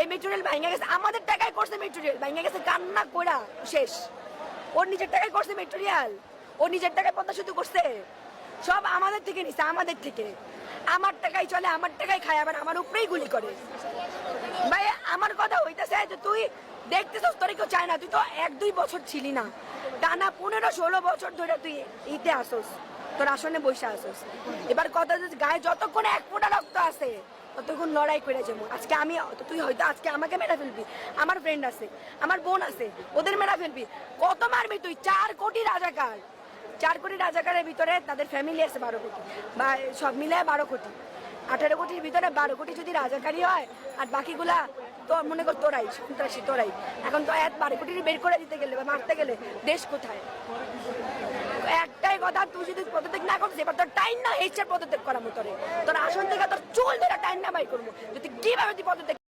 এই গেছে। আমাদের টাকায় করছে গেছে কান্না শেষ। ওর নিজের টাকায় করছে নিজের টাকায় পদ্মা সেতু করছে। সব আমাদের থেকে নিছে, আমাদের থেকে। আমার টাকায় চলে, আমার টাকায় খায়, আবার আমার উপরেই গুলি করে। ভাই, আমার কথা হইতেছে যে তুই তোর কেউ চায় না। তুই তো এক দুই বছর ছিলি না। টানা পনেরো, ষোলো বছর ধরে তুই ইতে আসোস। তোর আসনে বসে আসোস। এবার কথা গায়ে যতক্ষণ এক ফোঁটা রক্ত আছে ততক্ষণ লড়াই করে যাব। আজকে আমি, তুই হয়তো আজকে আমাকে মেরা ফেলবি। আমার ফ্রেন্ড আছে, আমার বোন আছে, ওদের মেরা ফেলবি। কত মারবি তুই? চার কোটি রাজাকার। চার কোটি রাজাকারের ভিতরে তাদের ফ্যামিলি আছে বারো কোটি। বা সব মিলে বারো কোটি। আঠারো কোটির ভিতরে বারো কোটি যদি রাজাকারী হয়, আর বাকিগুলা তো মনে কর তোরাই, সন্ত্রাসী তোরাই। এখন তো এক বারো কোটি বের করে দিতে গেলে বা মারতে গেলে দেশ কোথায়? একটাই কথা, তুই যদি পদত্যাগ না করছিস এবার তোর টাইম না হেসে পদত্যাগ করা মতো তোর আসন থেকে তোর চুল ধরে টাইম না বাই করব। যদি কীভাবে পদত্যাগ